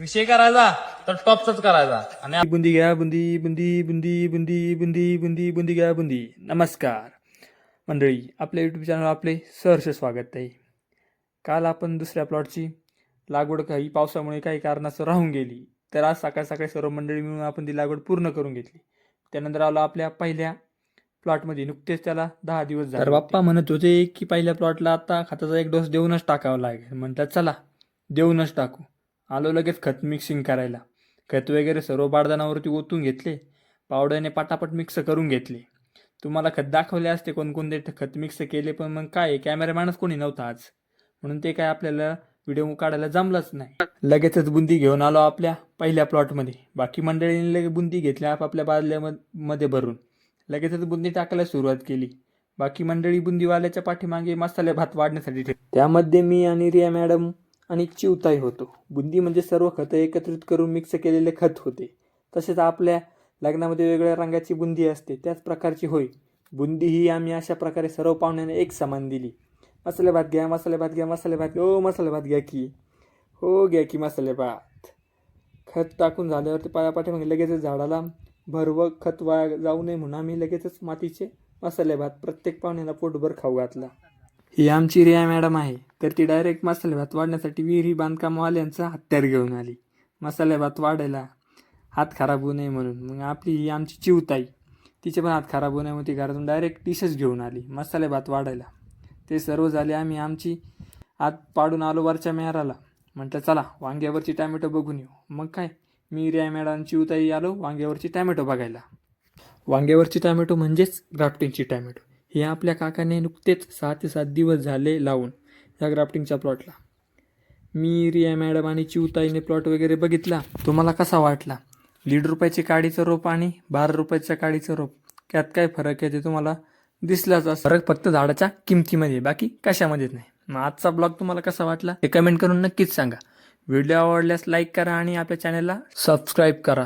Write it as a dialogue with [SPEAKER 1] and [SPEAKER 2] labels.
[SPEAKER 1] विषय करायचा तर टॉपचाच करायचा. आणि
[SPEAKER 2] बुंदी घ्या बुंदी बुंदी बुंदी बुंदी बुंदी बुंदी बुंदी घ्या बुंदी. नमस्कार. मंडळी आपल्या यूट्यूब चॅनल आपले सहर्ष स्वागत आहे. काल आपण दुसऱ्या प्लॉटची लागवड काही पावसामुळे काही कारणास्तव राहून गेली. तर आज सकाळ सकाळी सर्व मंडळी मिळून आपण ती लागवड पूर्ण करून घेतली. त्यानंतर आलो आपल्या पहिल्या प्लॉटमध्ये नुकतेच त्याला दहा दिवस झाले बाप्पा म्हणत होते की पहिल्या प्लॉटला आता खताचा एक डोस देऊनच टाकावा लागेल. म्हणतात चला देऊनच टाकू. आलो लगेच खत मिक्सिंग करायला. खत वगैरे सर्व बारदानावरती ओतून घेतले. पावड्याने पाटापट मिक्स करून घेतले. तुम्हाला खत दाखवले असते कोणकोणते खत मिक्स केले पण मग काय कॅमेरामॅनच कोणी नव्हता आज. म्हणून ते काय आपल्याला व्हिडिओ काढायला जमलंच नाही. लगेचच बुंदी घेऊन आलो आपल्या पहिल्या प्लॉटमध्ये बाकी मंडळींनी लगेच बुंदी घेतल्या आपापल्या बादल्यामध्ये भरून. लगेचच बुंदी टाकायला सुरुवात केली. बाकी मंडळी बुंदीवाल्याच्या पाठीमागे मसाले भात वाढण्यासाठी त्यामध्ये मी आणि रिया मॅडम आणि चिवताई होतो. बुंदी म्हणजे सर्व खतं एकत्रित करून मिक्स केलेले खत होते. तसेच आपल्या लग्नामध्ये वेगवेगळ्या रंगाची बुंदी असते. त्याच प्रकारची होय. बुंदी ही आम्ही अशा प्रकारे सर्व पाहुण्यांना एक समान दिली. मसाले भात घ्या मसाले भात घ्या मसाले भात घ्या. ओ मसाले भात घ्या की. हो घ्या की मसाले भात. खत टाकून झाल्यावरती पायापाठी लगेचच झाडाला भरव खत वाया जाऊ नये म्हणून आम्ही लगेचच मातीचे मसाले भात प्रत्येक पाहुण्याला पोटभर खाऊ घातला. ही आमची रिया मॅडम आहे. तर ती डायरेक्ट मसाले भात वाढण्यासाठी विहिरी बांधकामवाल्यांचा हत्यार घेऊन आली. मसाले भात वाढायला हात खराब होऊ नये म्हणून. मग आपली ही आमची चिवताई तिचे पण हात खराब होऊ नये म्हणून ती घरातून डायरेक्ट डिशेस घेऊन आली. मसाले भात वाढायला. ते सर्व झाले आम्ही आमची हात पाडून आलो वरच्या मेहराला म्हटलं चला वांग्यावरची टॅमॅटो बघून येऊ. मग काय? मी रिया मॅडम चिवताई आलो वांग्यावरची टॅमॅटो बघायला. वांग्यावरची टॅमॅटो म्हणजेच ग्राफ्टिंगची टॅमॅटो. हे आपल्या काकाने नुकतेच सहा ते सात दिवस झाले लावून. ह्या ग्राफ्टिंगच्या प्लॉटला मी रिया मॅडम आणि चिवताईने प्लॉट वगैरे बघितला. तुम्हाला कसा वाटला? दीड रुपयाची काडीचं रोप आणि बारा रुपयाच्या काडीचं रोप. त्यात काय फरक आहे ते तुम्हाला दिसलाच असं फरक फक्त झाडाच्या किमतीमध्ये बाकी कशामध्येच नाही. मग आजचा ब्लॉग तुम्हाला कसा वाटला? हे कमेंट करून नक्कीच सांगा. व्हिडिओ आवडल्यास लाईक करा आणि आपल्या चॅनलला सबस्क्राईब करा.